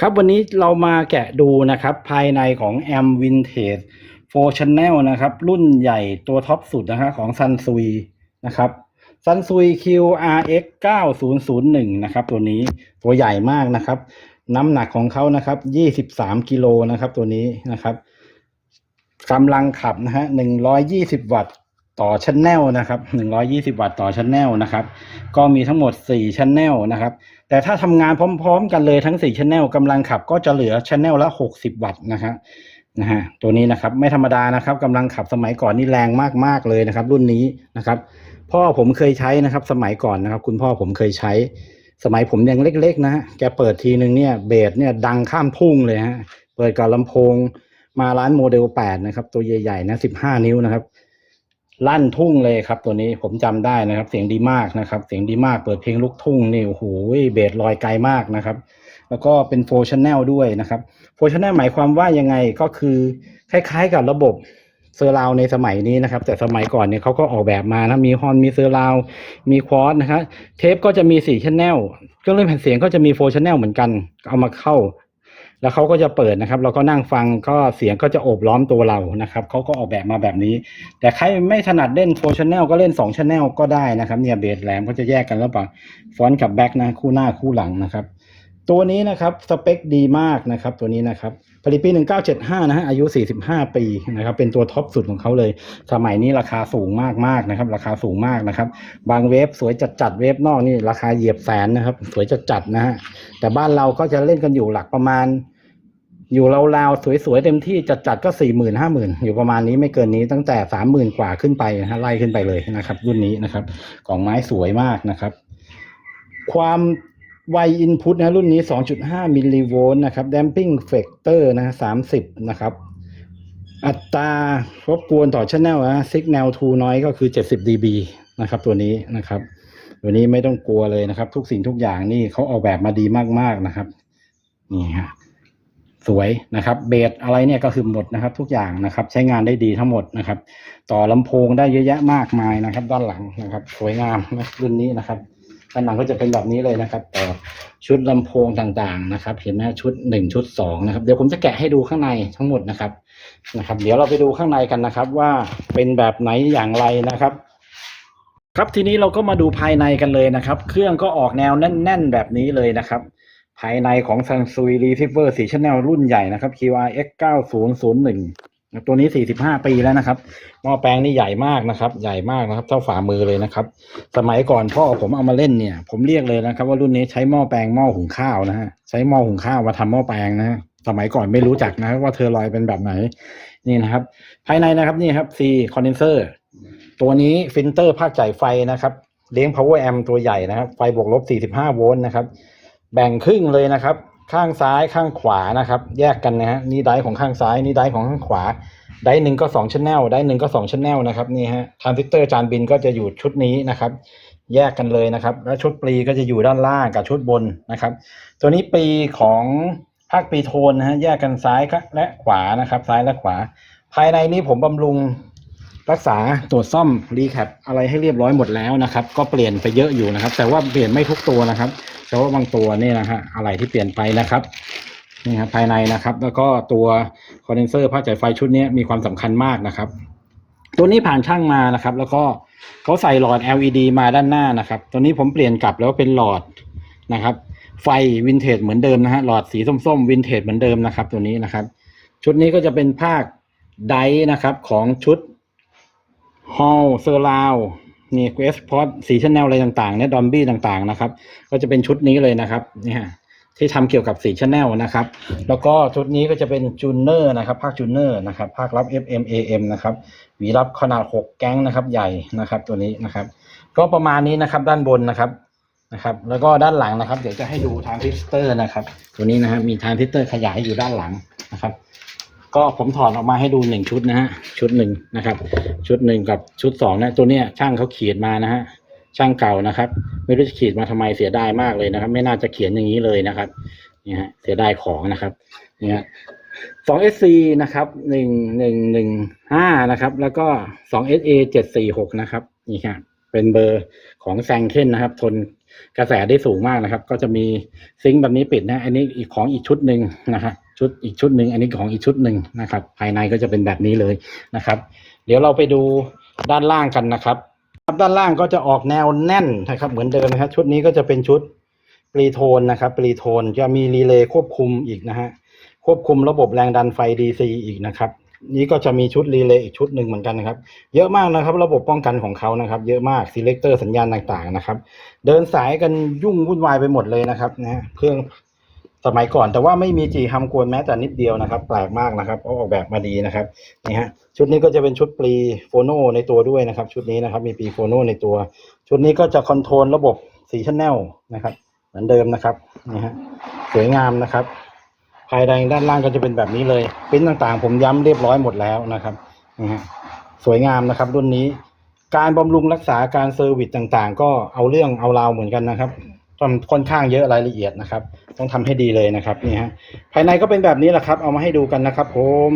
ครับวันนี้เรามาแกะดูนะครับภายในของ a m Vintage 4 Channel นะครับ รุ่นใหญ่ตัวท็อปสุดนะฮะของ Sansui นะครับ Sansui QRX 9001 นะครับ ตัวนี้ตัวใหญ่มากนะครับ น้ำหนักของเขานะครับ 23 กิโลนะครับตัวนี้นะครับกำลังขับนะฮะ120 วัตต์ ต่อชันแนลนะครับ120 วัตต์ต่อชันแนลนะครับ ก็มีทั้งหมด 4 ชันแนลนะครับ แต่ถ้าทำงานพร้อม ๆ กันเลยทั้ง 4 ชันแนลกำลังขับก็จะเหลือชันแนลละ 60 วัตต์นะครับนะฮะตัวนี้นะครับไม่ธรรมดานะครับกำลังขับสมัยก่อนนี่แรงมากๆเลยนะครับ รุ่นนี้นะครับ พ่อผมเคยใช้นะครับ สมัยก่อนนะครับ คุณพ่อผมเคยใช้ สมัยผมยังเล็ก ๆ นะฮะแกเปิดทีนึงเนี่ยเบสเนี่ยดังข้ามทุ่งเลยฮะเปิดกับลำโพง มาร้านโมเดล8นะครับ ตัวใหญ่ๆนะ15 นิ้วนะครับ ลั่นทุ่งเลยครับ ตัวนี้ผมจำได้นะครับ เสียงดีมากนะครับ เสียงดีมากเปิดเพลงลูกทุ่งนี่โอ้โหเบสลอยไกลมากนะครับ แล้วก็เป็นโฟชันแนลด้วยนะครับโฟชันแนลหมายความว่ายังไงก็คือคล้ายๆกับระบบเซอร์ราวในสมัยนี้นะครับ แต่สมัยก่อนเนี่ยเขาก็ออกแบบมานะมีฮอนมีเซอร์ราวมีควอสนะครับเทปก็จะมีสี่ชันแนลเครื่องเล่นแผ่นเสียงก็จะมีโฟชันแนลเหมือนกันเอามาเข้า แล้วเขาก็จะเปิดนะครับ เราก็นั่งฟังก็เสียงก็จะโอบล้อมตัวเรานะครับเขาก็ออกแบบมาแบบนี้ แต่ใครไม่ถนัดเล่นโฟชันแนลก็เล่น2ชัแนลก็ได้นะครับ เนี่ยเบสแหลมก็จะแยกกันแล้วปะฟอนต์กับแบ็กนะคู่หน้าคู่หลังนะครับ ตัวนี้นะครับสเปคดีมากนะครับ ตัวนี้นะครับผลิตปี 1975 นะฮะอายุ 45 ปีนะครับเป็นตัวท็อปสุดของเขาเลย สมัยนี้ราคาสูงมากๆนะครับ ราคาสูงมากนะครับ บางเวฟสวยจัดจัดๆเวฟนอกนี่ราคาเหยียบแสนนะครับ สวยจัดจัดๆนะฮะแต่บ้านเราก็จะเล่นกันอยู่หลักประมาณ อยู่ราวๆสวยๆเต็มที่จัดๆก็สี่หมื่นห้าหมื่นอยู่ประมาณนี้ไม่เกินนี้ตั้งแต่สามหมื่นกว่าขึ้นไปนะฮะไล่ขึ้นไปเลยนะครับ รุ่นนี้นะครับกล่องไม้สวยมากนะครับ ความไวอินพุตนะรุ่นนี้ 2.5 มิลลิโวลต์นะครับ damping factor นะ30 นะครับ อัตรารบกวนต่อ channel นะ signal to noise ก็คือ 70 dB นะครับ ตัวนี้นะครับ ตัวนี้ไม่ต้องกลัวเลยนะครับ ทุกสิ่งทุกอย่างนี่เขาออกแบบมาดีมากๆนะครับ นี่ฮะ สวยนะครับเบสอะไรเนี่ยก็คือหมดนะครับ ทุกอย่างนะครับ ใช้งานได้ดีทั้งหมดนะครับ ต่อลำโพงได้เยอะแยะมากมายนะครับ ด้านหลังนะครับ สวยงามนะรุ่นนี้นะครับด้านหลังก็จะเป็นแบบนี้เลยนะครับ ต่อชุดลำโพงต่างๆนะครับ เห็นไหมชุดหนึ่งชุดสองนะครับเดี๋ยวผมจะแกะให้ดูข้างในทั้งหมดนะครับนะครับ เดี๋ยวเราไปดูข้างในกันนะครับ ว่าเป็นแบบไหนอย่างไรนะครับครับทีนี้เราก็มาดูภายในกันเลยนะครับ เครื่องก็ออกแนวแน่น ๆ แบบนี้เลยนะครับ ภายในของ Sansui Receiver 4 Channel รุ่นใหญ่นะครับ QRX 9001 ตัวนี้ 45 ปีแล้วนะครับ หม้อแปลงนี่ใหญ่มากนะครับ ใหญ่มากนะครับ เท่าฝ่ามือเลยนะครับ สมัยก่อนพ่อผมเอามาเล่นเนี่ย ผมเรียกเลยนะครับ ว่ารุ่นนี้ใช้หม้อแปลงหม้อหุงข้าวนะฮะ ใช้หม้อหุงข้าวมาทำหม้อแปลงนะฮะสมัยก่อนไม่รู้จักนะว่าเทอร์ลอยเป็นแบบไหน นี่นะครับ ภายในนะครับนี่ครับ C condenser ตัวนี้ฟิลเตอร์ภาคจ่ายไฟนะครับ เลี้ยง power amp ตัวใหญ่นะครับ ไฟบวกลบ 45 โวลต์นะครับ แบ่งครึ่งเลยนะครับ ข้างซ้ายข้างขวานะครับ แยกกันนะฮะนี่ไดของข้างซ้ายนี่ไดของข้างขวาไดหนึ่งก็สองชั้นแนลไดหนึ่งก็สองชั้นแนลนะครับนี่ฮะทรานซิสเตอร์จานบินก็จะอยู่ชุดนี้นะครับ แยกกันเลยนะครับ แล้วชุดปลีก็จะอยู่ด้านล่างกับชุดบนนะครับ ตัวนี้ปลีของภาคปีโทนนะฮะแยกกันซ้ายและขวานะครับ ซ้ายและขวา ภายในนี้ผมบำรุง รักษาตรวจซ่อมรีแคปอะไรให้เรียบร้อยหมดแล้วนะครับ ก็เปลี่ยนไปเยอะอยู่นะครับ แต่ว่าเปลี่ยนไม่ทุกตัวนะครับเฉพาะบางตัวนี่นะฮะอะไรที่เปลี่ยนไปนะครับนี่ครับภายในนะครับ แล้วก็ตัวคอนเดนเซอร์ภาจ่ายไฟชุดนี้มีความสำคัญมากนะครับ ตัวนี้ผ่านช่างมานะครับ แล้วก็เขาใส่หลอด LED มาด้านหน้านะครับ ตัวนี้ผมเปลี่ยนกลับแล้วเป็นหลอดนะครับ ไฟวินเทจเหมือนเดิมนะฮะหลอดสีส้มๆวินเทจเหมือนเดิมนะครับ ตัวนี้นะครับ ชุดนี้ก็จะเป็นภาคไดนะครับของชุด ฮอลเซอร์ลาวนี่เกสพอดสีชแนลอะไรต่างๆเนี่ยดอมบี้ต่างๆนะครับ ก็จะเป็นชุดนี้เลยนะครับเนี่ยที่ทำเกี่ยวกับสีชแนลนะครับ แล้วก็ชุดนี้ก็จะเป็นจูเนอร์นะครับ ภาคจูเนอร์นะครับ ภาครับ FM AM นะครับหวีรับขนาด 6 แก๊งนะครับใหญ่นะครับตัวนี้นะครับ ก็ประมาณนี้นะครับด้านบนนะครับนะครับ แล้วก็ด้านหลังนะครับ เดี๋ยวจะให้ดูทานซิสเตอร์นะครับ ตัวนี้นะฮะมีทานซิสเตอร์ขยายอยู่ด้านหลังนะครับ ก็ผมถอดออกมาให้ดูหนึ่งชุดนะฮะชุดหนึ่งนะครับ ชุดหนึ่งกับชุดสองนะตัวเนี้ยช่างเขาขีดมานะฮะช่างเก่านะครับ ไม่รู้จะขีดมาทำไมเสียดายมากเลยนะครับ ไม่น่าจะเขียนอย่างนี้เลยนะครับนี่ฮะเสียดายของนะครับนี่ฮะสองเอสซีนะครับหนึ่งหนึ่งหนึ่งห้านะครับ แล้วก็สองเอสเอเจ็ดสี่หกนะครับนี่ครับเป็นเบอร์ของแซงเคนนะครับ ทนกระแสได้สูงมากนะครับ ก็จะมีซิงค์แบบนี้ปิดนะ อันนี้อีกของอีกชุดหนึ่งนะฮะ ชุดอีกชุดหนึ่งอันนี้ของอีกชุดหนึ่งนะครับ ภายในก็จะเป็นแบบนี้เลยนะครับ เดี๋ยวเราไปดูด้านล่างกันนะครับด้านล่างก็จะออกแนวแน่นนะครับ เหมือนเดิมนะครับ ชุดนี้ก็จะเป็นชุดปรีโทนนะครับปรีโทนจะมีรีเลย์ควบคุมอีกนะฮะควบคุมระบบแรงดันไฟ DC อีกนะครับ นี้ก็จะมีชุดรีเลย์อีกชุดหนึ่งเหมือนกันนะครับ เยอะมากนะครับ ระบบป้องกันของเขานะครับ เยอะมาก selector สัญญาณต่างๆนะครับ เดินสายกันยุ่งวุ่นวายไปหมดเลยนะครับนะฮะเครื่อง สมัยก่อนแต่ว่าไม่มีจีฮัมกวนแม้แต่นิดเดียวนะครับ แปลกมากนะครับเขาออกแบบมาดีนะครับนี่ฮะชุดนี้ก็จะเป็นชุดปรีโฟโนในตัวด้วยนะครับ ชุดนี้นะครับมีปรีโฟโนในตัว ชุดนี้ก็จะคอนโทรลระบบสีชันแนลนะครับเหมือนเดิมนะครับนี่ฮะสวยงามนะครับ ภายในด้านล่างก็จะเป็นแบบนี้เลยปิ้นต่างๆ ผมย้ำเรียบร้อยหมดแล้วนะครับนี่ฮะสวยงามนะครับ รุ่นนี้ การบำรุงรักษาการเซอร์วิสต่างๆ ก็เอาเรื่องเอาราวเหมือนกันนะครับ ค่อนข้างเยอะรายละเอียดนะครับ ต้องทำให้ดีเลยนะครับนี่ฮะภายในก็เป็นแบบนี้แหละครับ เอามาให้ดูกันนะครับผม